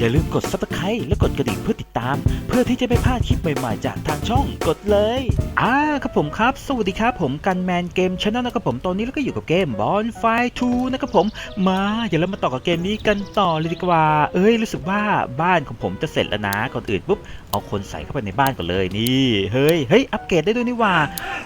อย่าลืมกด subscribe และกดกระดิ่งเพื่อติดตาม เพื่อที่จะไม่พลาดคลิปใหม่ๆ จากทางช่องกดเลยอ่าครับผมครับ สวัสดีครับผมกันแมนเกมช n น e l นะครับผมตอนนี้เราก็อยู่กับเกม Bonfire 2นะครับผมมาอย่าเรามาต่อกับเกมนี้กันต่อเลยดีกว่า เอ้ยรู้สึกว่าบ้านของผมจะเสร็จแล้วนะก่อนอื่นปุ๊บเอาคนใส่เข้าไปในบ้านก่อนเลยนี่เฮ้ยเฮ้ยอัปเกรดได้ด้วยนี่ว่า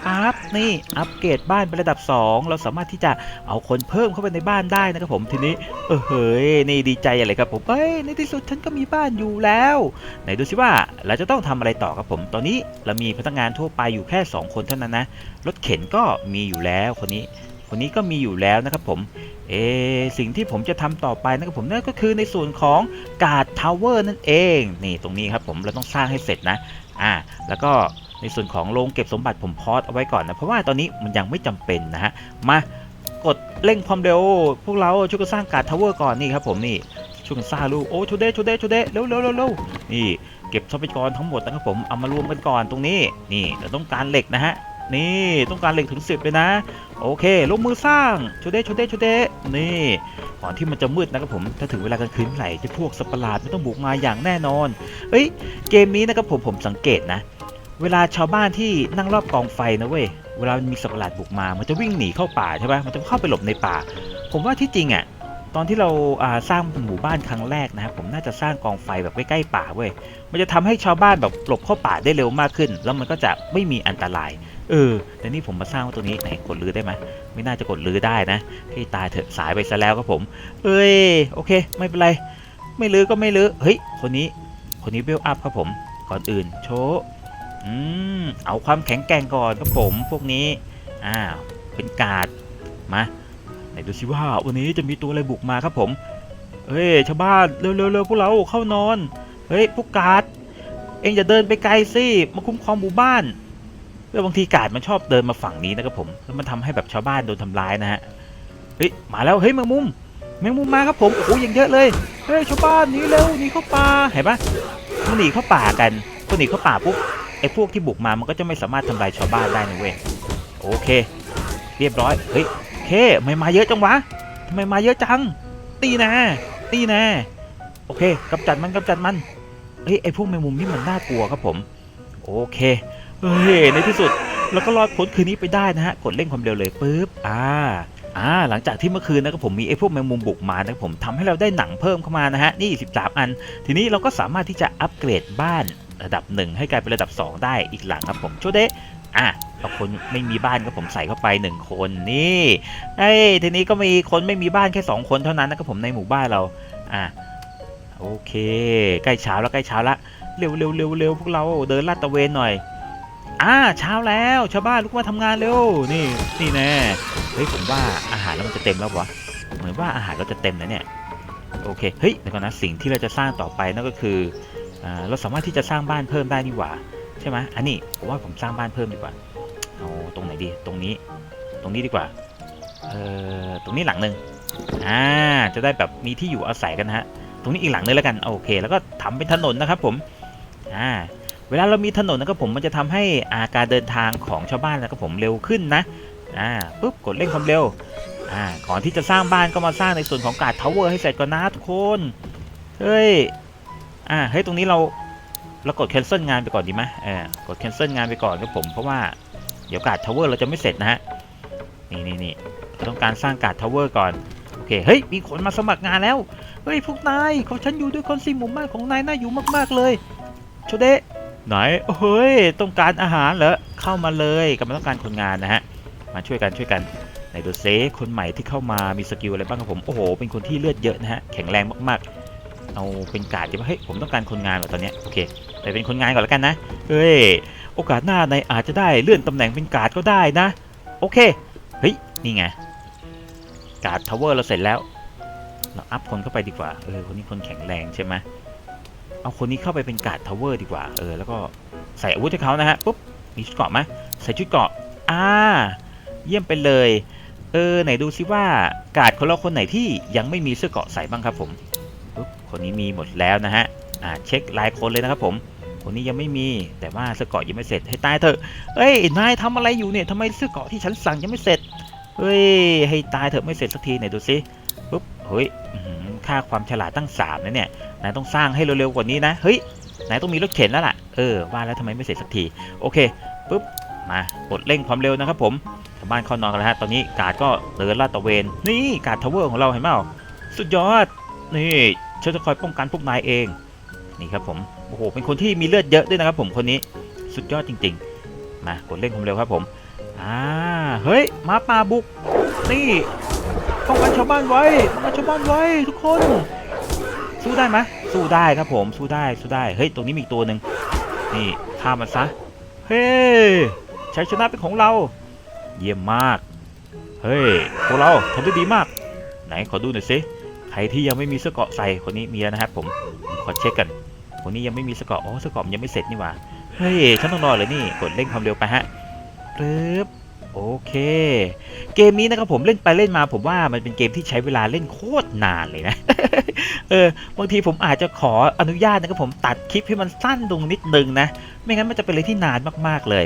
อัพนี่อัปเกรดบ้านเป็นระดับ 2 เราสามารถที่จะเอาคนเพิ่มเข้าไปในบ้านได้นะครับผมทีนี้เออเฮ้ยนี่ดีใจอะไรครับผมเอ้ยในที่สุดฉันก็มีบ้านอยู่แล้ว ไหนดูสิว่าเราจะต้องทำอะไรต่อครับผม ตอนนี้เรามีพนักงานทั่วไปอยู่แค่ 2 คนเท่านั้นนะ รถเข็นก็มีอยู่แล้วคนนี้ คนนี้ก็มีอยู่แล้วนะครับผม เอสิ่งที่ผมจะทำต่อไปนะครับผมนั่นก็คือในส่วนของการ์ดทาวเวอร์นั่นเอง นี่ตรงนี้ครับผมเราต้องสร้างให้เสร็จนะ อ่า แล้วก็ในส่วนของโรงเก็บสมบัติผมพอสเอาไว้ก่อนนะ เพราะว่าตอนนี้มันยังไม่จำเป็นนะฮะ มากดเร่งความเร็ว พวกเราช่วยกันสร้างการ์ดทาวเวอร์ก่อนนี่ครับผมนี่ ช่วยกันสร้าลูกโอ้ชูเดชูเดชูเดเร็วเร็วเร็วเร็วนี่เก็บทรัพยากรทั้งหมดนะครับผมเอามารวมกันก่อนตรงนี้ นี่เราต้องการเหล็กนะฮะนี่ต้องการเหล็กถึง10เลยนะ โอเค ลงมือสร้างชูเดชูเดชูเดนี่ก่อนที่มันจะมืดนะครับผมถ้าถึงเวลากลางคืนเมื่อไหร่จะพวกสัตว์ประหลาดไม่ต้องบุกมาอย่างแน่นอนเฮ้ยเกมนี้นะครับผมผมสังเกตนะ เวลาชาวบ้านที่นั่งรอบกองไฟนะเว้ยเวลามันมีสัตว์ประหลาดบุกมา มันจะวิ่งหนีเข้าป่าใช่ปะมันจะเข้าไปหลบในป่า ผมว่าที่จริงอะ ตอนที่เราาสร้างหมู่บ้านครั้งแรกนะครับผมน่าจะสร้างกองไฟแบบใกล้ๆป่าเว้ยมันจะทำให้ชาวบ้านแบบหลบเข้าป่าได้เร็วมากขึ้น แล้วมันก็จะไม่มีอันตราย เออแต่นี่ผมมาสร้างตรงนี้ไหนกดลื้อได้ไหมไม่น่าจะกดลื้อได้นะให้ตายเถอะสายไปซะแล้วครับผม เอ้ยโอเค ไม่เป็นไร ไม่ลื้อก็ไม่ลื้อเฮ้ยคนนี้ คนนี้เบลอัพครับผม ก่อนอื่นโชว์อืมเอาความแข็งแกร่งก่อนครับผมพวกนี้อ่าเป็นกาดมา ไหนดูสิว่าวันนี้จะมีตัวอะไรบุกมาครับผมเฮ้ยชาวบ้านเร็วๆๆพวกเราเข้านอน เฮ้ยพวกกาดเองอย่าเดินไปไกลสิมาคุ้มครองหมู่บ้านแล้วบางทีกาดมันชอบเดินมาฝั่งนี้นะครับผมแล้วมันทำให้แบบชาวบ้านโดนทำร้ายนะฮะเฮ้ยมาแล้วเฮ้ยแมงมุมแมงมุมมาครับผมโอ้โหอย่างเยอะเลยเฮ้ยชาวบ้านหนีเร็วหนีเข้าป่าเห็นปะมันหนีเข้าป่ากันพอหนีเข้าป่าปุ๊บไอ้พวกที่บุกมามันก็จะไม่สามารถทำลายชาวบ้านได้นะเว้ยโอเค เรียบร้อยเฮ้ย เคทำไมมาเยอะจังวะทำไมมาเยอะจัง ตีนะตีนะโอเคกำจัดมันกำจัดมันเฮ้ยไอ้พวกแมงมุมนี่มันน่ากลัวครับผม โอเคเฮ้ยในที่สุดเราก็รอดพ้นคืนนี้ไปได้นะฮะกดเร่งความเร็วเลยปุ๊บอ่าอ่าหลังจากที่เมื่อคืนนะครับผมมีไอ้พวกแมงมุมบุกมานะครับผมทำให้เราได้หนังเพิ่มเข้ามานะฮะนี่ 13 อัน ทีนี้เราก็สามารถที่จะอัปเกรดบ้านระดับ 1 ให้กลายเป็นระดับ 2 ได้อีกหลังครับผมโชเดะอะ เอาคนไม่มีบ้านก็ผมใส่เข้าไป1คนนี่เอ้ยทีนี้ก็มีคนไม่มีบ้านแค่2คนเท่านั้นนะครับผมในหมู่บ้านเราอะโอเค ใกล้เช้าแล้วใกล้เช้าแล้วเร็วเร็วเร็วเร็วพวกเราเดินลาดตระเวนหน่อยอ่าเช้าแล้วชาวบ้านลุกมาทำงานเร็วนี่นี่แน่เฮ้ยผมว่าอาหารแล้วมันจะเต็มแล้ววะเหมือนว่าอาหารเราจะเต็มแล้วเนี่ยโอเคเฮ้ยเดี๋ยวก่อนนะสิ่งที่เราจะสร้างต่อไปนั่นก็คืออ่าเราสามารถที่จะสร้างบ้านเพิ่มได้นี่หว่าใช่ไหมอันนี้ผมว่าผมสร้างบ้านเพิ่มดีกว่า เอาตรงไหนดีตรงนี้ ตรงนี้ดีกว่าเอ่อตรงนี้หลังหนึ่งอ่าจะได้แบบมีที่อยู่อาศัยกันนะฮะ ตรงนี้อีกหลังนึงแล้วกันโอเค แล้วก็ทำเป็นถนนนะครับผมอ่าเวลาเรามีถนนนะครับผมมันจะทำให้อาการเดินทางของชาวบ้านนะครับผมเร็วขึ้นนะอ่าปุ๊บกดเร่งความเร็วอ่าก่อนที่จะสร้างบ้านก็มาสร้างในส่วนของการ์ดทาวเวอร์ให้เสร็จก่อนนะทุกคนเฮ้ยอ่าเฮ้ยตรงนี้เราเรากด cancel งานไปก่อนดีไหมเออกด cancel งานไปก่อนครับผมเพราะว่า ดี๋ยวการ์ดทาวเวอร์เราจะไม่เสร็จนะฮะ นี่นี่นี่เราต้องการสร้างการ์ดทาวเวอร์ก่อน โอเค เฮ้ย มีคนมาสมัครงานแล้ว เฮ้ย พวกนาย ของฉันอยู่ด้วยคนสิหมู่บ้านของนายน่าอยู่มากๆเลยโชเดะไหนเฮ้ย ต้องการอาหารเหรอ เข้ามาเลยกำลังต้องการคนงานนะฮะ มาช่วยกันช่วยกันไหนดูเซคนใหม่ที่เข้ามามีสกิลอะไรบ้างครับผม โอ้โห เป็นคนที่เลือดเยอะนะฮะ แข็งแรงมากๆ เอาเป็นการ์ดดีป่ะเฮ้ย ผมต้องการคนงานเหรอตอนเนี้ย โอเค ไปเป็นคนงานก่อนแล้วกันนะ เฮ้ย โอกาสหน้าในอาจจะได้เลื่อนตำแหน่งเป็นการ์ดก็ได้นะ โอเค เฮ้ย นี่ไง การ์ดทาวเวอร์เราเสร็จแล้ว เราอัพคนเข้าไปดีกว่า เออ คนนี้คนแข็งแรงใช่ไหมเอาคนนี้เข้าไปเป็นการ์ดทาวเวอร์ดีกว่า เออ แล้วก็ใส่อาวุธให้เขานะฮะ ปุ๊บ มีชุดเกาะไหมใส่ชุดเกาะ อ่า เยี่ยมไปเลย เออ ไหนดูซิว่าการ์ดของเราคนไหนที่ยังไม่มีเสื้อเกาะใส่บ้างครับผม ปุ๊บ คนนี้มีหมดแล้วนะฮะ อ่า เช็คลายคนเลยนะครับผม คนนี้ยังไม่มี แต่ว่าเสื้อเกาะยังไม่เสร็จให้ตายเถอะเอ้ยนายทำอะไรอยู่เนี่ยทำไมเสื้อเกาะที่ฉันสั่งยังไม่เสร็จเฮ้ยให้ตายเถอะไม่เสร็จสักทีไหนดูซิปุ๊บเฮ้ยอื้อหือค่าความฉลาดตั้งสามนะเนี่ยนายต้องสร้างให้เร็วๆกว่านี้นะเฮ้ยนายต้องมีรถเข็นแล้วล่ะเออว่าแล้วทำไมไม่เสร็จสักทีโอเคปุ๊บมากดเร่งความเร็วนะครับผมชาวบ้านเข้านอนกันแล้วฮะตอนนี้กาดก็เดินลาดตระเวนนี่กาดทาวเวอร์ของเราเห็นเปล่าสุดยอดนี่ฉันจะคอยป้องกันพวกนายเอง นี่ครับผม อ้โห เป็นคนที่มีเลือดเยอะด้วยนะครับผมคนนี้สุดยอดจริงๆ มากดเร่งความเร็วครับผม อ่า เฮ้ยมาป่าบุก นี่ป้องกันชาวบ้านไว้ป้องกันชาวบ้านไว้ทุกคน สู้ได้ไหมสู้ได้ครับผม สู้ได้ สู้ได้ เฮ้ย ตรงนี้มีอีกตัวหนึ่งนี่ฆ่ามันซะ เฮ้ยชัยชนะเป็นของเรา เยี่ยมมาก เฮ้ย พวกเราทำได้ดีมาก ไหนขอดูหน่อยสิ ใครที่ยังไม่มีเสื้อเกาะใส่คนนี้มีแล้วนะครับผม ขอเช็คกัน คนนี้ยังไม่มีสื้อเกราะอ๋อสื้อเกราะมันยังไม่เสร็จนี่หว่า เฮ้ย ฉันต้องรอเลยนี่ กดเร่งความเร็วไปฮะปึ๊บโอเค เกมนี้นะครับผมเล่นไปเล่นมาผมว่ามันเป็นเกมที่ใช้เวลาเล่นโคตรนานเลยนะ เออบางทีผมอาจจะขออนุญาตนะครับผมตัดคลิปให้มันสั้นลงนิดนึงนะ ไม่งั้นมันจะเป็นอะไรที่นานมากๆเลย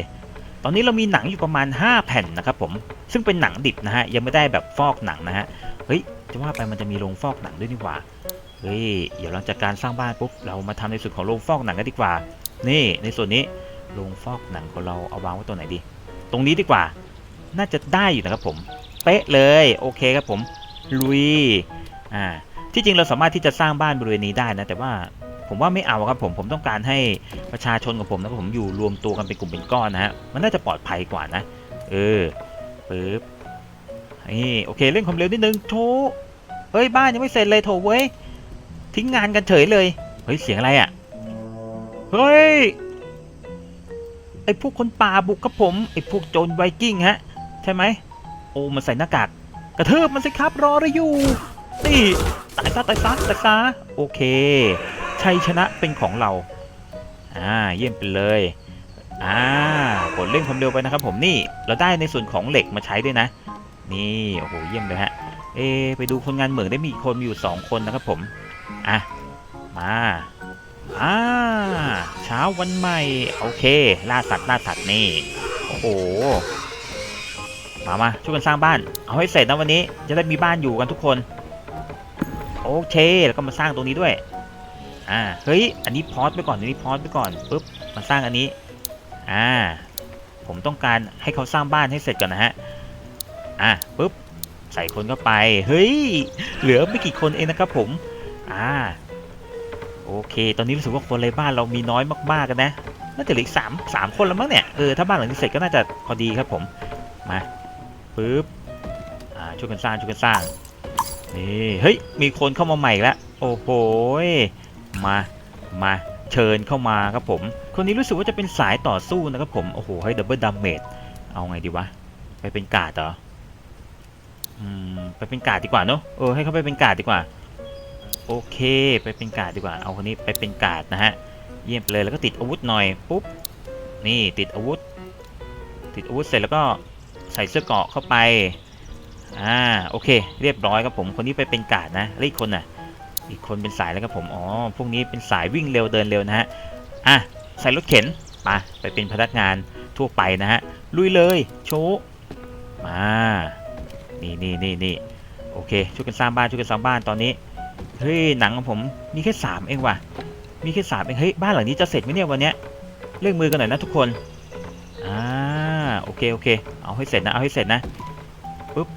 ตอนนี้เรามีหนังอยู่ประมาณ 5 แผ่นนะครับผม ซึ่งเป็นหนังดิบนะฮะ ยังไม่ได้แบบฟอกหนังนะฮะ เฮ้ย จะว่าไปมันจะมีโรงฟอกหนังด้วยนี่หว่า เฮ้ย เดี๋ยวหลังจากการสร้างบ้านปุ๊บ เรามาทำในส่วนของโรงฟอกหนังกันดีกว่า นี่ในส่วนนี้โรงฟอกหนังของเราเอาวางไว้ตัวไหนดี ตรงนี้ดีกว่า น่าจะได้อยู่นะครับผม เป๊ะเลย โอเคครับผม ลุย อ่า ที่จริงเราสามารถที่จะสร้างบ้านบริเวณนี้ได้นะ แต่ว่าผมว่าไม่เอาครับผม ผมต้องการให้ประชาชนของผมนะครับผมอยู่รวมตัวกันเป็นกลุ่มเป็นก้อนนะฮะ มันน่าจะปลอดภัยกว่านะ เออปึ๊บนี่โอเคเร่งความเร็วนิดนึงโถเฮ้ยบ้านยังไม่เสร็จเลยโถเว้ย ทิ้งงานกันเฉยเลย เฮ้ย เสียงอะไรอะ่ะ เฮ้ย ไอพวกคนป่าบุกครับผม ไอพวกโจรไวกิ้งฮะ ใช่ไหม โอ้มันใส่หน้ากาก กระเทิบมันสิครับรออะไรอยู่นี่ตายซะตายซะตายซะโอเค ชัยชนะเป็นของเรา อ่า เยี่ยมไปเลย อ่ากดเร่งความเร็วไปนะครับผมนี่ เราได้ในส่วนของเหล็กมาใช้ด้วยนะ นี่ โอ้โห เยี่ยมเลยฮะ เอ ไปดูคนงานเหมืองได้มีคนมีอยู่ 2 คนนะครับผม อะ มาอ่าเช้าวันใหม่ โอเค ล่าสัตว์ล่าสัตว์นี่ โอ้โห มามาช่วยกันสร้างบ้าน เอาให้เสร็จนะวันนี้ จะได้มีบ้านอยู่กันทุกคน โอเค แล้วก็มาสร้างตรงนี้ด้วย อ่า เฮ้ย อันนี้พอสไปก่อนอันนี้พอสไปก่อน ปุ๊บ มาสร้างอันนี้ อ่า ผมต้องการให้เขาสร้างบ้านให้เสร็จก่อนนะฮะ อะปุ๊บ ใส่คนเข้าไป เฮ้ย เหลือไม่กี่คนเองนะครับผม อ่าโอเค ตอนนี้รู้สึกว่าคนในบ้านเรามีน้อยมากๆกันนะ น่าจะเหลืออีกสามสามคนแล้วมั้งเนี่ย เออ ถ้าบ้านหลังนี้เสร็จก็น่าจะพอดีครับผม มาปุ๊บ อ่า ช่วยกันสร้าง ช่วยกันสร้าง นี่ เฮ้ย มีคนเข้ามาใหม่แล้ว โอ้โหยมา มาเชิญเข้ามาครับผม คนนี้รู้สึกว่าจะเป็นสายต่อสู้นะครับผม โอ้โห ให้ดับเบิลดัมเมจ เอาไงดีวะ ไปเป็นกาดเหรอ อืม ไปเป็นกาดดีกว่าเนอะเออ ให้เขาไปเป็นกาดดีกว่า โอเคไปเป็นกาดดีกว่า เอาคนนี้ไปเป็นกาดนะฮะ เยี่ยมไปเลยแล้วก็ติดอาวุธหน่อยปุ๊บ นี่ติดอาวุธ ติดอาวุธเสร็จแล้วก็ใส่เสื้อเกราะเข้าไป อ่าโอเค เรียบร้อยครับผมคนนี้ไปเป็นกาดนะแล้วอีกคนน่ะ อีกคนเป็นสายแล้วครับผม อ๋อพวกนี้เป็นสายวิ่งเร็วเดินเร็วนะฮะ อะใส่รถเข็นไปไปเป็นพนักงานทั่วไปนะฮะ ลุยเลยโชว์มา นี่นี่นี่นี่โอเคช่วยกันสร้างบ้านช่วยกันสร้างบ้านตอนนี้ เฮ้ยหนังของผมมีแค่สามเองว่ะ มีแค่สามเองเฮ้ยบ้านหลังนี้จะเสร็จไหมเนี่ยวันเนี้ยเร่งมือกันหน่อยนะทุกคนอ่าโอเคโอเค เอาให้เสร็จนะเอาให้เสร็จนะปุ๊บ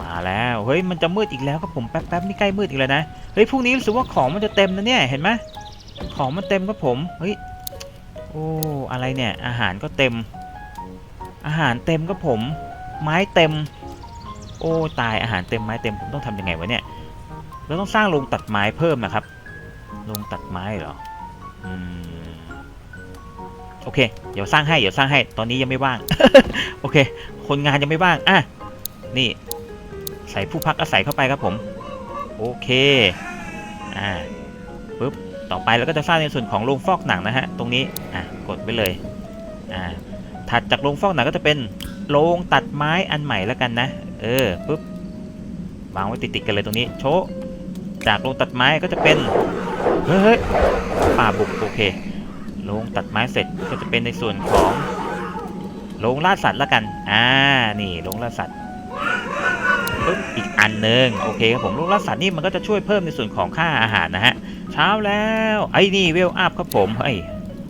มาแล้วเฮ้ยมันจะมืดอีกแล้วครับผมแป๊บแป๊บนี่ใกล้มืดอีกแล้วนะเฮ้ยพรุ่งนี้รู้สึกว่าของมันจะเต็มนะเนี่ยเห็นไหมของมันเต็มครับผมเฮ้ยโอ้อะไรเนี่ยอาหารก็เต็ม อาหารเต็มครับผม ไม้เต็ม โอ้ตายอาหารเต็มไม้เต็มผมต้องทำยังไงวะเนี่ย เราต้องสร้างโรงตัดไม้เพิ่มนะครับโรงตัดไม้เหรออืมโอเค เดี๋ยวสร้างให้ เดี๋ยวสร้างให้ ตอนนี้ยังไม่ว่าง โอเค คนงานยังไม่ว่าง อะ นี่ ใส่ผู้พักอาศัยเข้าไปครับผม โอเค อ่าปุ๊บ ต่อไปเราก็จะสร้างในส่วนของโรงฟอกหนังนะฮะ ตรงนี้ อะ กดไปเลย อ่า ถัดจากโรงฟอกหนังก็จะเป็นโรงตัดไม้อันใหม่แล้วกันนะ เออปุ๊บ วางไว้ติดๆกันเลยตรงนี้ โช จากโรงตัดไม้ก็จะเป็น เฮ้ยป่าบุกโอเคโรงตัดไม้เสร็จก็จะเป็นในส่วนของโรงล่าสัตว์ล้วกัน อ่า นี่โรงล่าสัตว์ปึ๊บอีกอันหนึ่งโอเคครับผมลูกรักสัตว์นี่มันก็จะช่วยเพิ่มในส่วนของค่าอาหารนะฮะ เช้าแล้ว ไอ้นี่เวลอัพครับผมเฮ้ย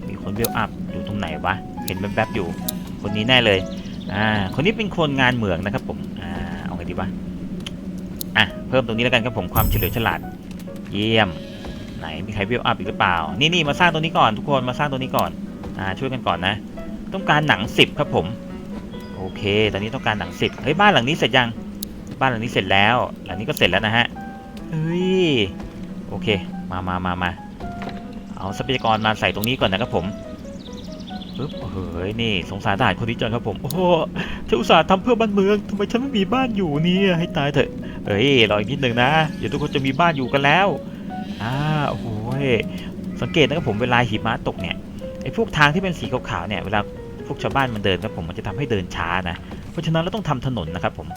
มีคนเวลอัพอยู่ตรงไหนวะ เห็นแป๊บๆอยู่ คนนี้แน่เลย อ่า คนนี้เป็นคนงานเหมืองนะครับผม อ่า เอาไงดีวะ อะเพิ่มตรงนี้แล้วกันครับผมความเฉลียวฉลาด เยี่ยม ไหนมีใครเวลอัพอีกหรือเปล่า นี่นี่มาสร้างตัวนี้ก่อนทุกคนมาสร้างตัวนี้ก่อนอ่าช่วยกันก่อนนะ ต้องการหนังสิบครับผม โอเค ตอนนี้ต้องการหนังสิบเฮ้ยบ้านหลังนี้เสร็จยัง บ้านหลังนี้เสร็จแล้ว หลังนี้ก็เสร็จแล้วนะฮะเฮ้ยโอเค มามามามาเอาทรัพยากรมาใส่ตรงนี้ก่อนนะครับผม ปึ๊บเฮ้ยนี่สงสารทหารคนนี้จังครับผม โอ้โหฉันอุตส่าห์ทำเพื่อบ้านเมืองทำไมฉันไม่มีบ้านอยู่เนี่ยให้ตายเถอะเฮ้ยรออีกนิดนึงนะ เดี๋ยวทุกคนจะมีบ้านอยู่กันแล้วอ่าโอ้โหยสังเกตนะครับผมเวลาหิมะตกเนี่ยไอ้พวกทางที่เป็นสีขาวๆเนี่ยเวลาพวกชาวบ้านมันเดินครับผมมันจะทำให้เดินช้านะ เพราะฉะนั้นเราต้องทำถนนนะครับผม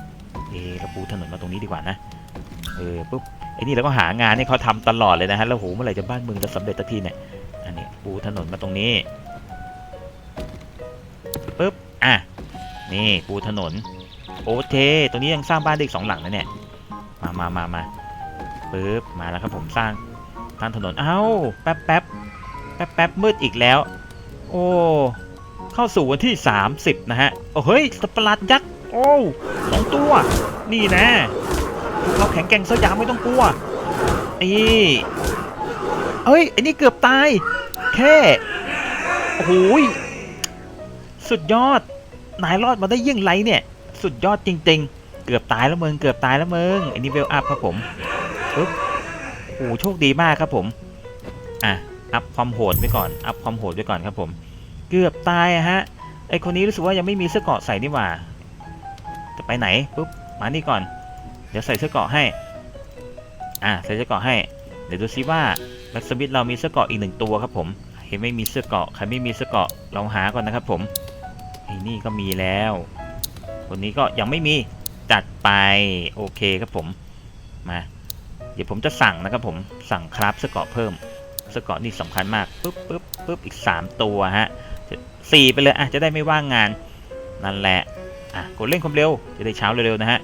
เออเราปูถนนมาตรงนี้ดีกว่านะเออปุ๊บไอ้นี่เราก็หางานให้เขาทำตลอดเลยนะฮะแล้วโหเมื่อไหร่จะบ้านเมืองจะสำเร็จสักทีเนี่ยอันนี้ปูถนนมาตรงนี้ ปุ๊บ อะ นี่ปูถนน โอเค ตรงนี้ยังสร้างบ้านได้อีกสองหลังนะเนี่ย มามามามาปุ๊บ มาแล้วครับผมสร้างสร้างถนน เอ้า แป๊บแป๊บแป๊บแป๊บมืดอีกแล้ว โอ้ เข้าสู่วันที่ 30 นะฮะ โอ้เฮ้ยสัตว์ปหลาดยักษ์ โอ้สองตัว นี่นะพวกเราแข็งแกร่งสยยามไม่ต้องกลัวไอ้เอ้ยไอ้นี่เกือบตาย แค่ โอ้โหย สุดยอด นายรอดมาได้ยิ่งไรเนี่ย สุดยอดจริง ๆ เกือบตายแล้วมึง เกือบตายแล้วมึงอ้นี่เวลอัพครับผมปึ๊บโอ้โชคดีมากครับผม อะ อัพความโหดไว้ก่อน อัพความโหดไว้ก่อนครับผม เกือบตายอะฮะ ไอคนนี้รู้สึกว่ายังไม่มีเสื้อเกาะใส่นี่หว่า จะไปไหนปุ๊บ มานี่ก่อน เดี๋ยวใส่เสื้อเกาะให้ อะ ใส่เสื้อเกาะให้ เดี๋ยวดูซิว่าแบ็กสมิธเรามีเสื้อเกาะอีกหนึ่งตัวครับผม เห็นไม่มีเสื้อเกาะ ใครไม่มีเสื้อเกาะลองหาก่อนนะครับผม อ้นี่ก็มีแล้วคนนี้ก็ยังไม่มีจัดไปโอเคครับผมมาเดี๋ยวผมจะสั่งนะครับผมสั่งคราฟเสื้อเกาะเพิ่มเสื้อเกาะนี่สำคัญมากปึ๊บปึ๊บปึ๊บอีก 3 ตัวฮะสี่ไปเลยอะจะได้ไม่ว่างงานนั่นแหละอะกดเร่งความเร็วจะได้เช้าเร็วๆนะฮะ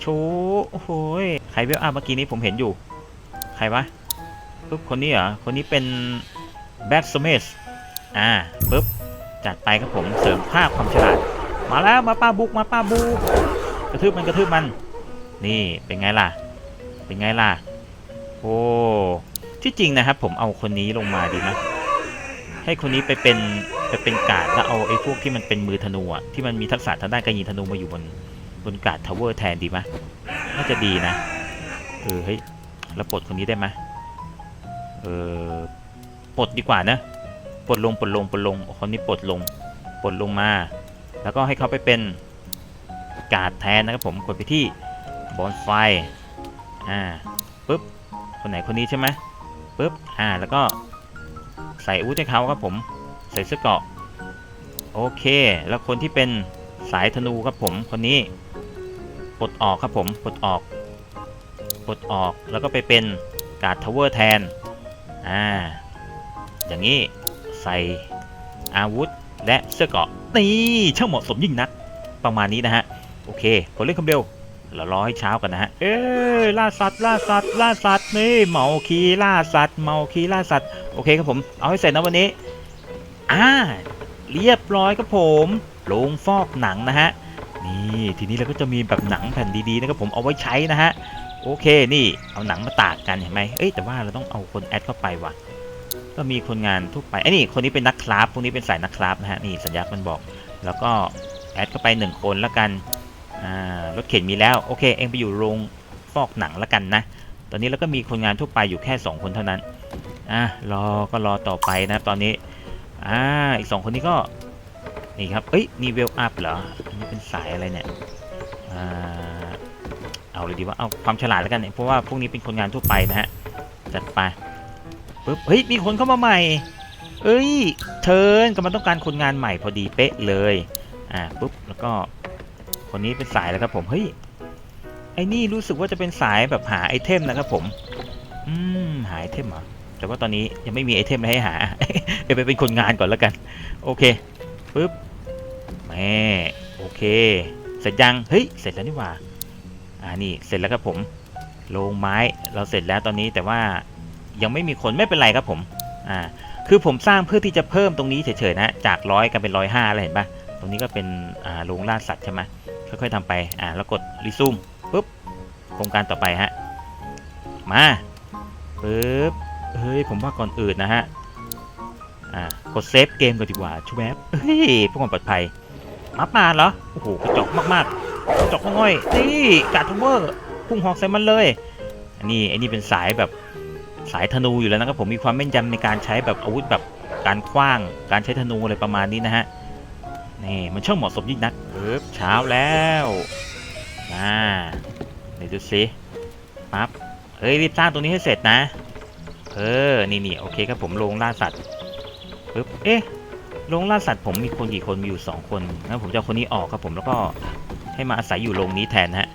โชว์โอ้โหยใครเวลอัพเมื่อกี้นี้ผมเห็นอยู่ ใครวะปุ๊บคนนี้เหรอคนนี้เป็นแบ็กสมิธอ่าปุ๊บ จัดไปครับผมเสริมภาพความฉลาด มาแล้วมาป้าบุกมาป้าบุกกระทืบมันกระทืบมัน นี่เป็นไงล่ะ เป็นไงล่ะ โอ้ที่จริงนะครับ ผมเอาคนนี้ลงมาดีนะให้คนนี้ไปเป็นไปเป็นกาดแล้วเอาไอ้พวกที่มันเป็นมือธนูอะที่มันมีทักษะทางด้านการยิงธนูมาอยู่บนบนกาดทาวเวอร์แทนดีไหมน่าจะดีนะเออเฮ้ยแล้วปลดคนนี้ได้ไหมเออปลดดีกว่านะ ปลดลงปลดลงปลดลงคนนี้ปลดลงปลดลงมา แล้วก็ให้เขาไปเป็นกาดแทนนะครับผมกดไปที่บอลไฟอ่าปุ๊บคนไหนคนนี้ใช่ไหมปุ๊บอ่าแล้วก็ใส่อาวุธให้เขาครับผมใส่เสื้อเกาะโอเค แล้วคนที่เป็นสายธนูครับผมคนนี้ปลดออกครับผมปลดออกปลดออกแล้วก็ไปเป็นการ์ดทาวเวอร์แทนอ่าอย่างนี้ ใส่อาวุธและเสื้อเกราะนี่ช่างเหมาะสมยิ่งนัก ประมาณนี้นะฮะ โอเคกดเล่นคำเร็วเรารอให้เช้ากันนะฮะ เอ้ยล่าสัตว์ล่าสัตว์ล่าสัตว์นี่เมาคีล่าสัตว์เมาคีล่าสัตว์โอเคครับผมเอาให้เสร็จนะวันนี้อ่าเรียบร้อยครับผมโรงฟอกหนังนะฮะนี่ทีนี้เราก็จะมีแบบหนังแผ่นดีๆนะครับผมเอาไว้ใช้นะฮะโอเคนี่เอาหนังมาตากกันเห็นไหมเอ้ยแต่ว่าเราต้องเอาคนแอดเข้าไปว่ะ ก็มีคนงานทั่วไปไอ้นี่คนนี้เป็นนักคราฟพวกนี้เป็นสายนักคราฟนะฮะนี่สัญญาณมันบอก แล้วก็แอดเข้าไปหนึ่งคนแล้วกันอ่ารถเข็นมีแล้วโอเค เองไปอยู่โรงฟอกหนังแล้วกันนะ ตอนนี้เราก็มีคนงานทั่วไปอยู่แค่ 2 คนเท่านั้นอะรอก็รอต่อไปนะตอนนี้อ่าอีก 2 คนนี้ก็นี่ครับเอ้ยนี่เวลอัพเหรออันนี้เป็นสายอะไรเนี่ยอ่าเอาเลยดีว่าเอาความฉลาดแล้วกันเนี่ยเพราะว่าพวกนี้เป็นคนงานทั่วไปนะฮะจัดไป ปึ๊บเฮ้ยมีคนเข้ามาใหม่ เอ้ยเทิร์นกำลังต้องการคนงานใหม่พอดีเป๊ะเลยอ่าปุ๊บแล้วก็คนนี้เป็นสายแล้วครับผมเฮ้ยไอ้นี่รู้สึกว่าจะเป็นสายแบบหาไอเทมนะครับผมอืมหาไอเทมเหรอแต่ว่าตอนนี้ยังไม่มีไอเทมให้หาเดี๋ยวไปเป็นคนงานก่อนแล้วกัน โอเคปึ๊บแม่โอเค เสร็จยังเฮ้ยเสร็จแล้วนี่หว่าอ่านี่เสร็จแล้วครับผมโรงไม้เราเสร็จแล้วตอนนี้แต่ว่า ยังไม่มีคนไม่เป็นไรครับผมอ่าคือผมสร้างเพื่อที่จะเพิ่มตรงนี้เฉยๆนะจากร้อยกลายเป็นร้อยห้าอะไรเห็นปะตรงนี้ก็เป็นอ่าโรงล่าสัตว์ใช่ไหมค่อยๆทำไปอ่าแล้วกดรีซูมปุ๊บโครงการต่อไปฮะมาปึ๊บเฮ้ยผมว่าก่อนอื่นนะฮะอ่ากดเซฟเกมก่อนดีกว่าชูแวบเฮ้ยเพื่อความปลอดภัยมับมาเหรอโอ้โหกระจอกมากๆกระจอกง่อยนี่กาดทัมเวอร์พุ่งหอกใส่มันเลยอันนี้อ้นี่เป็นสายแบบ สายธนูอยู่แล้วนะครับผมมีความแม่นยำในการใช้แบบอาวุธแบบการคว้าง การใช้ธนูอะไรประมาณนี้นะฮะนี่มันช่างเหมาะสมยิ่งนักเช้าแล้วมาเดี๋ยวดูสิปั๊บเฮ้ยรีบสร้างตรงนี้ให้เสร็จนะเออนี่นี่โอเคครับผมลงล่าสัตว์ปึ๊บเอ๊ะลงล่าสัตว์ผมมีคนกี่คนมีอยู่สองคนงั้นผมจะคนนี้ออกครับผมแล้วก็ให้มาอาศัยอยู่โรงนี้แทนนะฮะ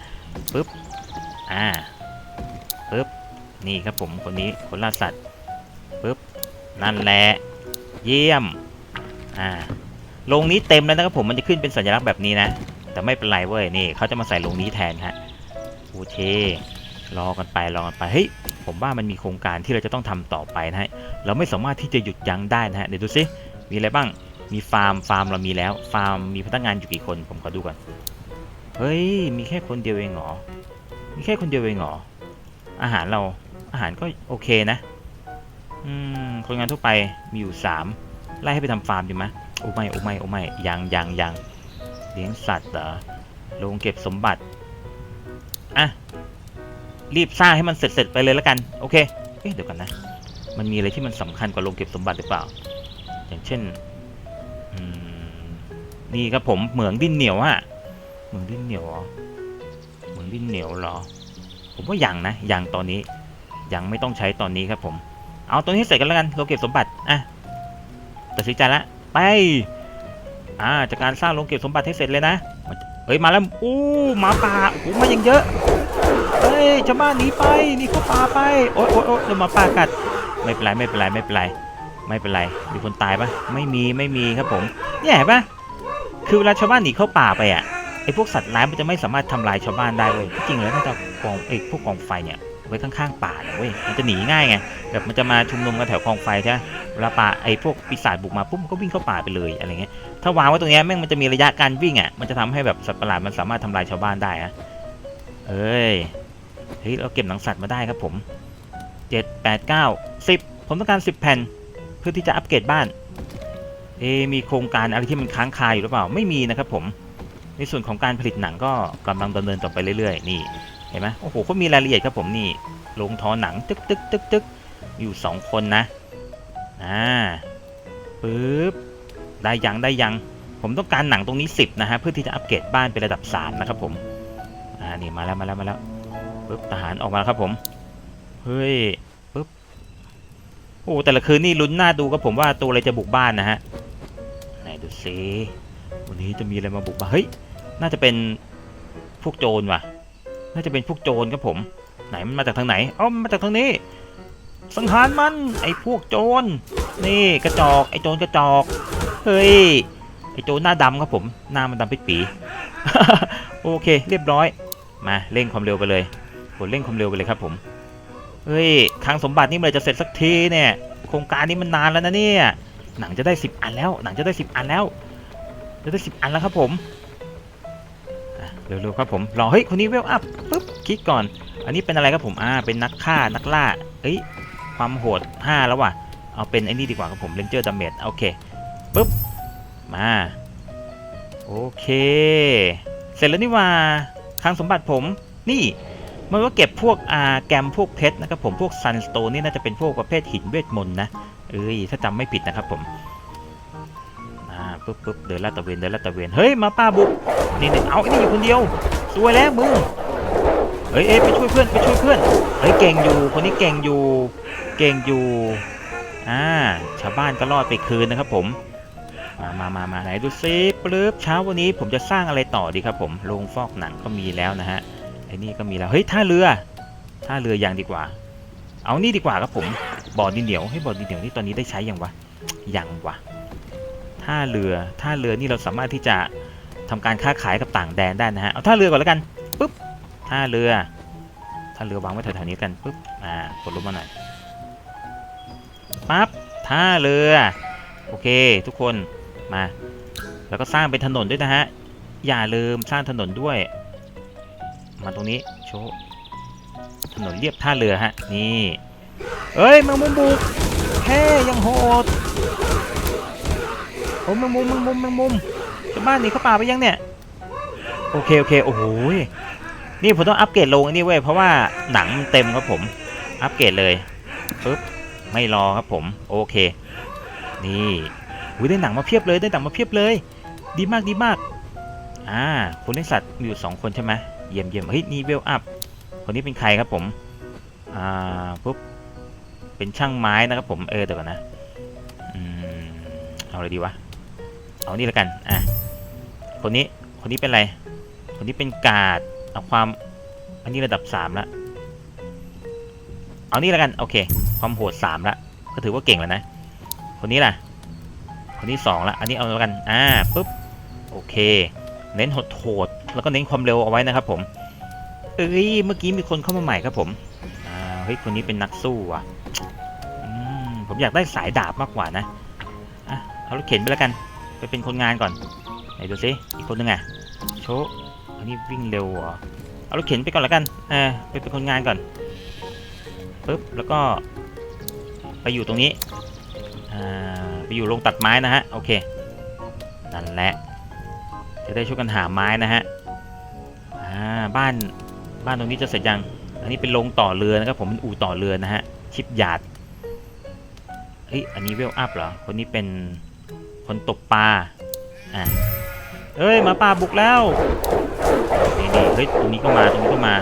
ปึ๊บอ่าปึ๊บ นี่ครับผมคนนี้คนล่าสัตว์ปึ๊บนั่นแหละเยี่ยมอ่าโรงนี้เต็มแล้วนะครับผมมันจะขึ้นเป็นสัญลักษณ์แบบนี้นะ แต่ไม่เป็นไรเว้ยนี่เขาจะมาใส่โรงนี้แทนฮะโอเครอกันไปรอกันไปเฮ้ยผมว่ามันมีโครงการที่เราจะต้องทำต่อไปนะฮะเราไม่สามารถที่จะหยุดยั้งได้นะฮะเดี๋ยวดูซิมีอะไรบ้างมีฟาร์มฟาร์มเรามีแล้ว ฟาร์มมีพนักงานอยู่กี่คนผมขอดูก่อนเฮ้ยมีแค่คนเดียวเองเหรอมีแค่คนเดียวเองเหรออาหารเรา อาหารก็โอเคนะ อืม คนงานทั่วไปมีอยู่สามไล่ให้ไปทำฟาร์มดีไหมโอ้ไม่โอ้ไม่โอ้ไม่ยังยังยังเลี้ยงสัตว์เหรอโรงเก็บสมบัติ อะ รีบสร้างให้มันเสร็จเสร็จๆไปเลยแล้วกัน โอเคเอ๊ะเดี๋ยวกันนะ มันมีอะไรที่มันสำคัญกว่าโรงเก็บสมบัติหรือเปล่า อย่างเช่นนี่ครับผมเหมืองดินเหนียวอะเหมืองดินเหนียวเหรอเหมืองดินเหนียวเหรอ ผมว่าอยังนะอยังตอนนี้ ยังไม่ต้องใช้ตอนนี้ครับผม เอาตัวนี้เสร็จกันแล้วกันโรงเก็บสมบัติอะตัดสินใจละไปอ่าจากการสร้างโรงเก็บสมบัติให้เสร็จเลยนะเฮ้ยมาแล้วอู้หมาป่าโอ้โหมาอย่างเยอะเฮ้ยชาวบ้านหนีไปหนีเข้าป่าไปโอ๊ยโอ๊ยโอ๊ยโดนหมาป่ากัดไม่เป็นไรไม่เป็นไรไม่เป็นไรไม่เป็นไรมีคนตายปะไม่มีไม่มีครับผมเนี่ยเห็นปะคือเวลาชาวบ้านหนีเข้าป่าไปอะไอ้พวกสัตว์ร้ายมันจะไม่สามารถทำลายชาวบ้านได้เว้ยจริงแล้วน่าจะกองไอ้พวกกองไฟเนี่ย ไว้ข้างๆป่าเนี่ยเว้ยมันจะหนีง่ายไงแบบมันจะมาชุมนุมกันแถวกองไฟใช่ไหมเวลาป่าไอ้พวกปีศาจบุกมาปุ๊บมันก็วิ่งเข้าป่าไปเลยอะไรเงี้ยถ้าวางไว้ตรงเนี้ยแม่งมันจะมีระยะการวิ่งอะมันจะทำให้แบบสัตว์ประหลาดมันสามารถทำลายชาวบ้านได้นะเอ้ยเฮ้ยเราเก็บหนังสัตว์มาได้ครับผมเจ็ดแปดเก้าสิบผมต้องการสิบแผ่นเพื่อที่จะอัปเกรดบ้านเอมีโครงการอะไรที่มันค้างคาอยู่หรือเปล่าไม่มีนะครับผมในส่วนของการผลิตหนังก็กำลังดำเนินต่อไปเรื่อยๆ นี่ เห็นไหมโอ้โหเขามีรายละเอียดครับผมนี่ลงทอหนังตึกตึกตึกตึกอยู่สองคนนะอ่าปึ๊บได้ยังได้ยัง ผมต้องการหนังตรงนี้ 10 นะฮะเพื่อที่จะอัปเกรดบ้านเป็นระดับ 3 นะครับผมอ่านี่มาแล้วมาแล้วมาแล้วปึ๊บทหารออกมาครับผมเฮ้ยปึ๊บโอ้แต่ละคืนนี่ลุ้นหน้าดูครับผมว่าตัวอะไรจะบุกบ้านนะฮะไหนดูซิวันนี้จะมีอะไรมาบุกบ้านเฮ้ยน่าจะเป็นพวกโจรว่ะ น่าจะเป็นพวกโจรครับผม ไหนมันมาจากทางไหนอ๋อมาจากทางนี้ สังหารมันไอ้พวกโจรนี่กระจอกไอ้โจรกระจอกเฮ้ยไอ้โจรหน้าดำครับผมหน้ามันดำปิดปีโอเคเรียบร้อย มาเร่งความเร็วไปเลยกดเร่งความเร็วไปเลยครับผมเฮ้ยคลังสมบัตินี่เมื่อจะเสร็จสักทีเนี่ยโครงการนี้มันนานแล้วนะเนี่ยหนังจะได้สิบอันแล้วหนังจะได้สิบอันแล้วจะได้สิบอันแล้วครับผม เร็วๆครับผมรอเฮ้ยคนนี้เวลอัพปุ๊บคลิกก่อน อันนี้เป็นอะไรครับผมอ่าเป็นนักฆ่านักล่าเอ้ยความโหด 5 แล้วว่ะเอาเป็นไอ้นี่ดีกว่าครับผมเลนเจอร์ดาเมจโอเคปุ๊บมาโอเค เสร็จแล้วนี่ว่าคลังสมบัติผมนี่มันก็เก็บพวกอาแกมพวกเพชรนะครับผมพวกซันสโตนนี่น่าจะเป็นพวกประเภทหินเวทมนต์นะเอ้ยถ้าจำไม่ผิดนะครับผม ปุ๊บปุ๊บเดินลาดตะเวนเดินลาดตะเวนเฮ้ยมาป้าบุกนี่นี่เอาไอ้นี่อยู่คนเดียวสวยแล้วมึงเฮ้ยเอ้ยไปช่วยเพื่อนไปช่วยเพื่อนเฮ้ยเก่งอยู่คนนี้เก่งอยู่ เก่งอยู่อ่าชาวบ้านก็รอดไปคืนนะครับผมมามามามาไหนดูซิปลื้บเช้าวันนี้ผมจะสร้างอะไรต่อดีครับผมโรงฟอกหนังก็มีแล้วนะฮะไอ้นี่ก็มีแล้วเฮ้ยท่าเรือท่าเรือยังดีกว่า เอานี่ดีกว่าครับผมบ่อดินเหนียวให้บ่อดินเหนียวนี่ตอนนี้ได้ใช้ยังวะยังวะ ท่าเรือท่าเรือนี่เราสามารถที่จะทำการค้าขายกับต่างแดนได้นะฮะเอาท่าเรือก่อนแล้วกันปุ๊บท่าเรือท่าเรือวางไว้แถวๆนี้กันปุ๊บอ่ากดลงมาหน่อยปั๊บท่าเรือโอเค ทุกคนมา แล้วก็สร้างเป็นถนนด้วยนะฮะอย่าลืมสร้างถนนด้วย มาตรงนี้โชว์ถนนเรียบท่าเรือฮะนี่เอ้ยแมงมุมบุกแค่ยังโหด อ้แมงมุมแมงมุมแมงมุมชาวบ้านหนีเข้าป่าไปยังเนี่ย โอเคโอเคโอ้โหนี่ผมต้องอัปเกรดลงอันนี้เว้ยเพราะว่าหนังเต็มครับผม อัปเกรดเลยปึ๊บไม่รอครับผม โอเค นี่อุ้ยได้หนังมาเพียบเลยได้หนังมาเพียบเลย ดีมากดีมากอ่าคนเลี้ยงสัตว์มีอยู่สองคนใช่ไหมเยี่ยมเยี่ยมเฮ้ยนี่เวลอัพคนนี้เป็นใครครับผมอ่าปุ๊บเป็นช่างไม้นะครับผมเออเดี๋ยวก่อนนะอืมเอาอะไรดีวะ เอานี่แล้วกัน อะ คนนี้ คนนี้เป็นอะไร คนนี้เป็นกาดเอาความ อันนี้ระดับสามละ เอานี่แล้วกัน โอเค ความโหดสามละ ก็ถือว่าเก่งแล้วนะ คนนี้ล่ะ คนที่สองละ อันนี้เอาแล้วกัน อ่า ปุ๊บ โอเค เน้นโหดๆแล้วก็เน้นความเร็วเอาไว้นะครับผม เอ้ย เมื่อกี้มีคนเข้ามาใหม่ครับผม อ่า เฮ้ย คนนี้เป็นนักสู้ว่ะอืมผมอยากได้สายดาบมากกว่านะ อะ เอารถเข็นไปแล้วกัน ไปเป็นคนงานก่อน ไหนดูซิอีกคนนึงอะโชว์อันนี้วิ่งเร็วเหรอเอารถเข็นไปก่อนล้วกันเออไปเป็นคนงานก่อนปึ๊บแล้วก็ไปอยู่ตรงนี้อ่าไปอยู่โรงตัดไม้นะฮะโอเคนั่นแหละจะได้ช่วยกันหาไม้นะฮะอ่าบ้านบ้านตรงนี้จะเสร็จยังอันนี้เป็นโรงต่อเรือนะครับผมเป็นอู่ต่อเรือนะฮะชิปหยาดเฮ้ยอันนี้เวลอัพเหรอคนนี้เป็น คนตกปลาอะเอ้ยหมาป่าบุกแล้วนี่นี่เฮ้ยตรงนี้ก็มาตรงนี้ก็มา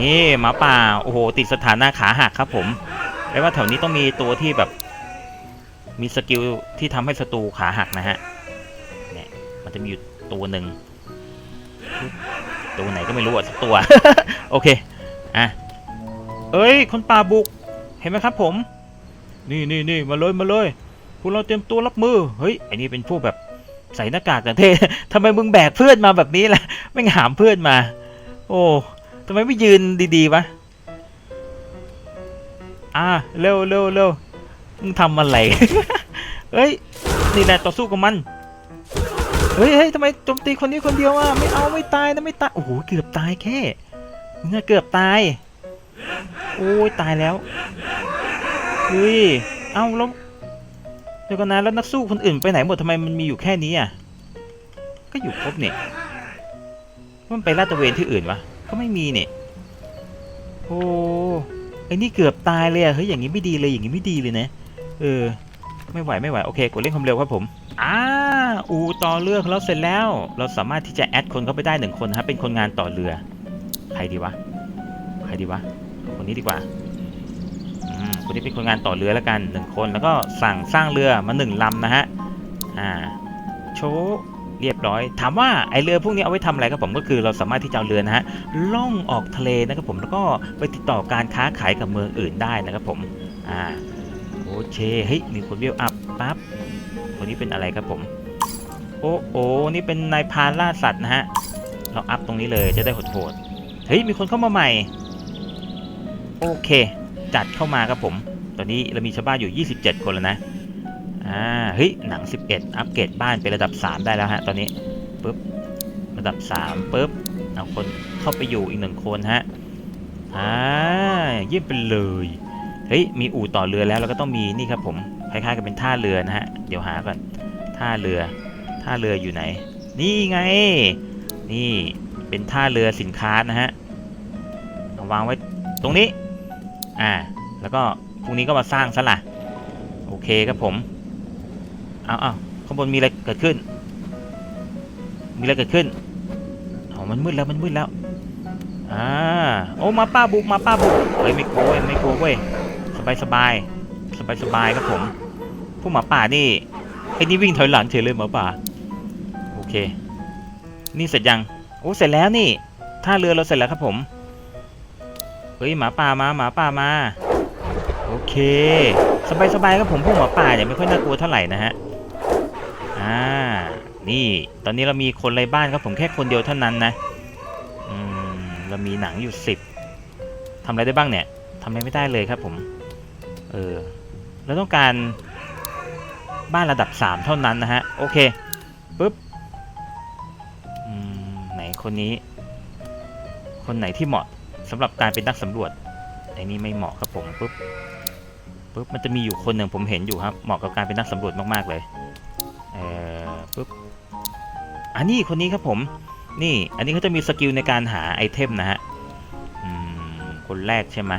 นี่หมาป่าโอ้โหติดสถานะขาหักครับผมแปลว่าแถวนี้ต้องมีตัวที่แบบ มีสกิลที่ทำให้ศัตรูขาหักนะฮะเนี่ยมันจะมีอยู่ตัวหนึ่งตัวไหนก็ไม่รู้อะสักตัว โอเคอะเอ้ย คนป่าบุก เห็นไหมครับผม นี่นี่นี่มาเลยมาเลย วกเราเตรียมตัวรับมือ เฮ้ยอ้นี่เป็นพวกแบบใส่หน้ากากต่เท่ทำไมมึงแบกเพื่อนมาแบบนี้ล่ะ ไม่หามเพื่อนมา โอ้ทำไมไม่ยืนดีๆวะ อะเร็วเร็วเร็วมึงทำอะไร เฮ้ย นี่แหละต่อสู้กับมัน เฮ้ยเฮ้ยทำไมโจมตีคนนี้คนเดียวอะ ไม่เอาไม่ตายนะไม่ตาย โอ้โห เกือบตายแค่เงือเกือบตาย โอ้ยตายแล้วเฮ้ย เอ้าแล้ว เดี๋ยวกันนะแล้วนักสู้คนอื่นไปไหนหมดทำไมมันมีอยู่แค่นี้อะก็อยู่ครบเนี่ยมันไปลาดตระเวนที่อื่นวะก็ไม่มีเนี่ยโอ้ไอ้นี่เกือบตายเลยอะเฮ้ยอย่างนี้ไม่ดีเลยอย่างนี้ไม่ดีเลยนะเออไม่ไหวไม่ไหวโอเคกดเล่นความเร็วครับผมอ่าอูต่อเรือของเราเสร็จแล้ว เราสามารถที่จะแอดคนเข้าไปได้หนึ่งคนนะครับเป็นคนงานต่อเรือ ใครดีวะใครดีวะคนนี้ดีกว่า คนนี้เป็นคนงานต่อเรือแล้วกันหนึ่งคน แล้วก็สั่งสร้างเรือมาหนึ่งลำนะฮะ อ่า โชว์เรียบร้อย ถามว่าไอเรือพวกนี้เอาไว้ทำอะไรครับผมก็คือเราสามารถที่จะเอาเรือนะฮะล่องออกทะเลนะครับผมแล้วก็ไปติดต่อการค้าขายกับเมืองอื่นได้นะครับผม อ่า โอเค เฮ้ยมีคนเวอัพปั๊บ คนนี้เป็นอะไรครับผม โอ้โอ้นี่เป็นนายพานล่าสัตว์นะฮะ เราอัพตรงนี้เลยจะได้โหดๆ เฮ้ยมีคนเข้ามาใหม่ โอเค จัดเข้ามาครับผม ตอนนี้เรามีชาวบ้านอยู่ 27 คนแล้วนะ อ่า เฮ้ย หนัง 11 อัปเกรดบ้านเป็นระดับ 3 ได้แล้วฮะ ตอนนี้ปุ๊บ ระดับ 3ปุ๊บ เอาคนเข้าไปอยู่อีกหนึ่งคนฮะ อ่า เยี่ยมไปเลย เฮ้ย มีอู่ต่อเรือแล้วเราก็ต้องมีนี่ครับผม คล้ายๆกับเป็นท่าเรือนะฮะ เดี๋ยวหาก่อน ท่าเรือ ท่าเรืออยู่ไหน นี่ไง นี่ เป็นท่าเรือสินค้านะฮะเอาวางไว้ตรงนี้ อ่า แล้วก็พรุ่งนี้ก็มาสร้างซะละโอเคครับผม เอาเอาข้างบนมีอะไรเกิดขึ้น มีอะไรเกิดขึ้นเอามันมืดแล้วมันมืดแล้ว อ่า โอ้มาป้าบุกมาป้าบุก เฮ้ยไม่กลัวเว้ยไม่กลัวเว้ย สบายสบายสบายสบายครับผมพวกหมาป่านี่ไอ้นี่วิ่งถอยหลังเฉยเลยหมาป่า โอเค นี่เสร็จยัง โอ้เสร็จแล้วนี่ท่าเรือเราเสร็จแล้วครับผม เฮ้ยหมาป่ามาหมาป่ามาโอเค สบายสบายครับผมพวกหมาป่าเนี่ยไม่ค่อยน่ากลัวเท่าไหร่นะฮะอ่านี่ตอนนี้เรามีคนไร้บ้านครับผมแค่คนเดียวเท่านั้นนะอืมเรามีหนังอยู่สิบทำอะไรได้บ้างเนี่ยทำอะไรไม่ได้เลยครับผมเออเราต้องการบ้านระดับ 3 เท่านั้นนะฮะ โอเคปุ๊บอืมไหนคนนี้ คนไหนที่เหมาะ สำหรับการเป็นนักสำรวจไอ้นี่ไม่เหมาะครับผมปุ๊บปุ๊บมันจะมีอยู่คนหนึ่งผมเห็นอยู่ครับ เหมาะกับการเป็นนักสำรวจมากๆเลยเออปุ๊บอันนี้คนนี้ครับผม นี่อันนี้เขาจะมีสกิลในการหาไอเทมนะฮะอืมคนแรกใช่ไหม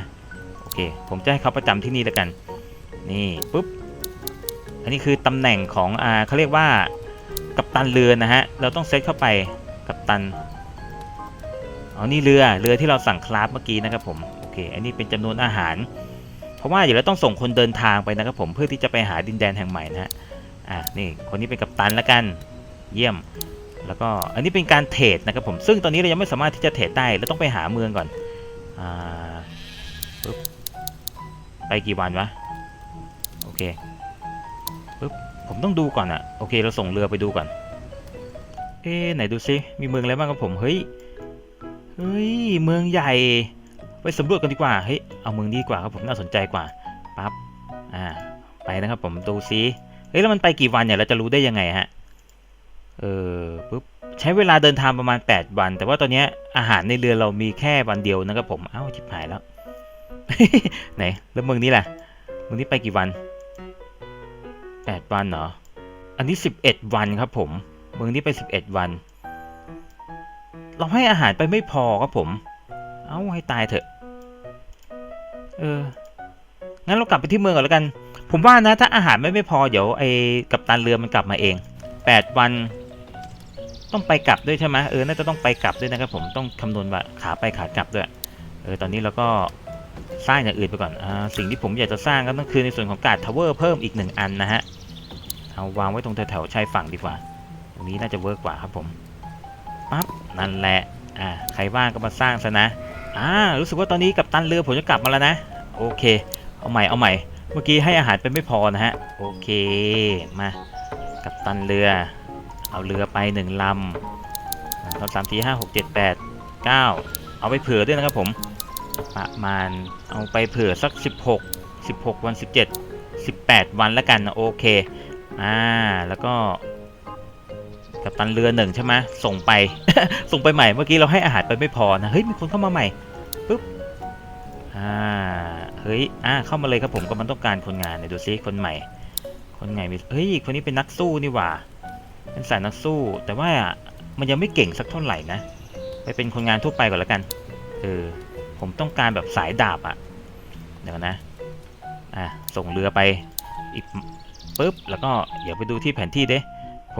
โอเค ผมจะให้เขาประจำที่นี่แล้วกัน นี่ปุ๊บอันนี้คือตำแหน่งของอ่าเขาเรียกว่ากัปตันเรือนะฮะเราต้องเซตเข้าไปกัปตัน อ๋อนี่เรือเรือที่เราสั่งคราฟเมื่อกี้นะครับผมโอเคอันนี้เป็นจำนวนอาหาร เพราะว่าเดี๋ยวเราต้องส่งคนเดินทางไปนะครับผมเพื่อที่จะไปหาดินแดนแห่งใหม่นะฮะอ่านี่คนนี้เป็นกัปตันล้วกันเยี่ยม แล้วก็อันนี้เป็นการเทรดนะครับผมซึ่งตอนนี้เรายังไม่สามารถที่จะเทรดได้เราต้องไปหาเมืองก่อนอ่าปึ๊บไปกี่วันวะโอเคปึ๊บผมต้องดูก่อนอะโอเค เราส่งเรือไปดูก่อนเอ๊ไหนดูซิมีเมืองอะไรบ้างครับผมเฮ้ย เฮ้ย เมืองใหญ่ ไปสำรวจกันดีกว่า เฮ้ย เอาเมืองดีกว่าครับผมน่าสนใจกว่า ปั๊บ อ่า ไปนะครับผมดูซิ เฮ้ย แล้วมันไปกี่วันเนี่ย เราจะรู้ได้ยังไงฮะ เออปึ๊บ ใช้เวลาเดินทางประมาณ 8 วัน แต่ว่าตอนเนี้ยอาหารในเรือเรามีแค่วันเดียวนะครับผม เอ้าชิบหายแล้ว ไหน แล้วเมืองนี้ล่ะ เมืองนี้ไปกี่วัน 8 วันเหรอ อันนี้ 11 วันครับผม เมืองนี้ไป 11 วัน เราให้อาหารไปไม่พอครับผม เอาให้ตายเถอะ เออ งั้นเรากลับไปที่เมืองก่อนแล้วกัน ผมว่านะ ถ้าอาหารไม่ไม่พอเดี๋ยวไอ้กัปตันเรือมันกลับมาเอง 8 วัน ต้องไปกลับด้วยใช่ไหมเออ น่าจะต้องไปกลับด้วยนะครับผม ต้องคำนวณว่าขาไปขากลับด้วย เออ ตอนนี้เราก็สร้างอย่างอื่นไปก่อนอสิ่งที่ผมอยากจะสร้างก็ต้องคือในส่วนของการทาวเวอร์เพิ่มอีกหนึ่งอันนะฮะ เอาวางไว้ตรงแถวๆชายฝั่งดีกว่า ตรงนี้น่าจะเวิร์กกว่าครับผม ปั๊บ นั่นแหละ อ่า ใครว่างก็มาสร้างซะนะ อ่า รู้สึกว่าตอนนี้กับตันเรือผมจะกลับมาแล้วนะ โอเค เอาใหม่ เอาใหม่ เมื่อกี้ให้อาหารไปไม่พอนะฮะ โอเค มา กับตันเรือ เอาเรือไปหนึ่งลำสองสามสี่ห้าหกเจ็ดแปดเก้า เอาไปเผื่อด้วยนะครับผม ประมาณ เอาไปเผื่อสักสิบหก สิบหกวันสิบเจ็ด สิบแปดวันแล้วกันนะโอเค อ่า แล้วก็ กับตันเรือหนึ่งใช่ไหมส่งไป ส่งไปใหม่เมื่อกี้เราให้อาหารไปไม่พอนะเฮ้ยมีคนเข้ามาใหม่ปุ๊บอ่าเฮ้ยอ่าเข้ามาเลยครับผมก็มันต้องการคนงานเนี่ยดูซิคนใหม่ คนใหม่มีเฮ้ยคนนี้เป็นนักสู้นี่หว่าเป็นสายนักสู้ แต่ว่ามันยังไม่เก่งสักเท่าไหร่นะ ไปเป็นคนงานทั่วไปก่อนแล้วกันเออผมต้องการแบบสายดาบอะเดี๋ยวนนะอะส่งเรือไปอีกปุ๊บแล้วก็เดี๋ยวไปดูที่แผนที่เด้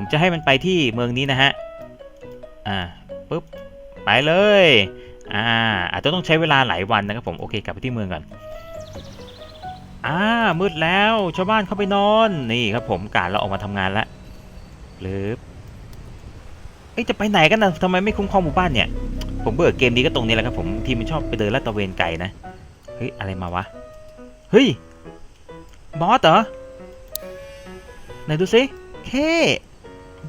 ผมจะให้มันไปที่เมืองนี้นะฮะ อ่าปุ๊บ ไปเลย อ่า อาจจะต้องใช้เวลาหลายวันนะครับผม โอเค กลับไปที่เมืองก่อน อ่า มืดแล้ว ชาวบ้านเข้าไปนอน นี่ครับผม การเราออกมาทำงานแล้วหรือเอ้ยจะไปไหนกันนะทำไมไม่คุ้มครองหมู่บ้านเนี่ย ผมเบื่อเกมนี้ก็ตรงนี้แหละครับผม ทีมมันชอบไปเดินลาดตระเวนไก่นะ เฮ้ย อะไรมาวะ เฮ้ย บอสเหรอ ไหนดูสิเค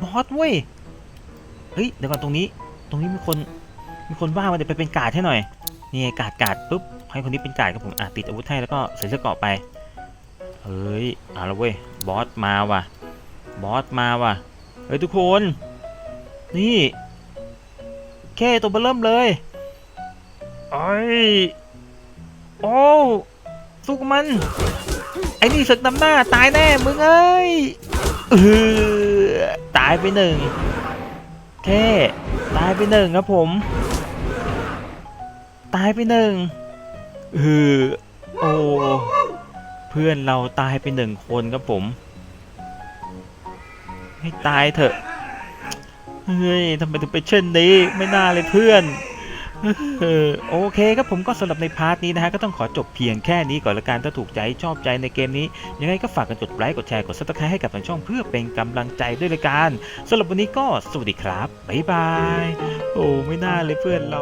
บอสเว้ย เฮ้ย เดี๋ยวก่อนตรงนี้ ตรงนี้มีคน มีคนว่ามาเดี๋ยวไปเป็นกาดให้หน่อย นี่กาดกาดปุ๊บ ให้คนนี้เป็นกาดครับผม อะติดอาวุธให้แล้วก็ใส่เสื้อเกราะไป เฮ้ยเอาละเว้ย บอสมาว่ะ บอสมาว่ะ เฮ้ยทุกคน นี่แค่ตัวเบอร์เริ่มเลยไอ้โอ้สู้กับมัน ไอ้นี่ศึกนำหน้าตายแน่มึงเอ้ยเออ ตายไปหนึ่งเค่ตายไปหนึ่งครับผม ตายไปหนึ่งเออโอ้เพื่อนเราตายไปหนึ่งคนครับผม ให้ตายเถอะเฮ้ยทำไมถึงเป็นเช่นนี้ไม่น่าเลยเพื่อน โอเคครับผมก็สำหรับในพาร์ทนี้นะฮะก็ต้องขอจบเพียงแค่นี้ก่อนละกันถ้าถูกใจชอบใจในเกมนี้ ยังไงก็ฝากกันกดไลค์กดแชร์กดซับสไครต์ให้กับทางช่องเพื่อเป็นกำลังใจด้วยละกันสำหรับวันนี้ก็สวัสดีครับบ๊ายบายโอ้ไม่น่าเลยเพื่อนเรา